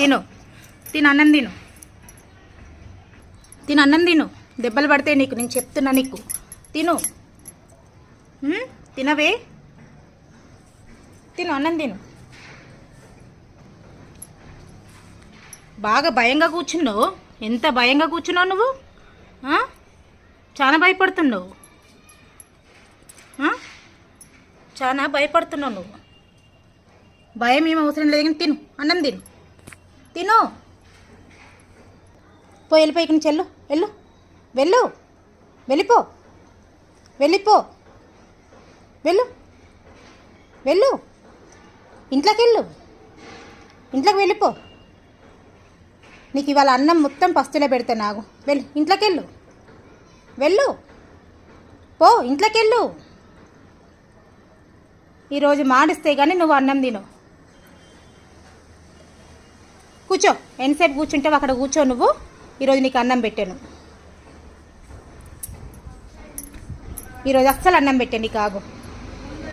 తిను. తిను అన్నం తిను. తిను అన్నం తిను. దెబ్బలు పడితే నీకు నేను చెప్తున్నా నీకు. తిను. తినవే. తిను అన్నం తిను. బాగా భయంగా కూర్చున్నావు. ఎంత భయంగా కూర్చున్నావు నువ్వు? చాలా భయపడుతున్నావు. చాలా భయపడుతున్నావు నువ్వు. భయం ఏం అవసరం లేదు కానీ తిను. అన్నం తిను. తిను. పో వెళ్ళిపో ఇక్కడి నుంచి వెళ్ళు వెళ్ళు. వెళ్ళు. వెళ్ళిపో. వెళ్ళిపో. వెళ్ళు. వెళ్ళు. ఇంట్లోకి వెళ్ళు. ఇంట్లోకి వెళ్ళిపో. నీకు ఇవాళ అన్నం మొత్తం పస్తులే పెడతా నాకు వెళ్ళు ఇంట్లోకి వెళ్ళు. వెళ్ళు. పో ఇంట్లోకి వెళ్ళు. ఈరోజు మాడిస్తే కానీ నువ్వు అన్నం తిను. కూర్చో. ఎంతసేపు కూర్చుంటావు అక్కడ కూర్చో నువ్వు. ఈరోజు నీకు అన్నం పెట్టాను. ఈరోజు అస్సలు అన్నం పెట్టాను నీకు ఆగు.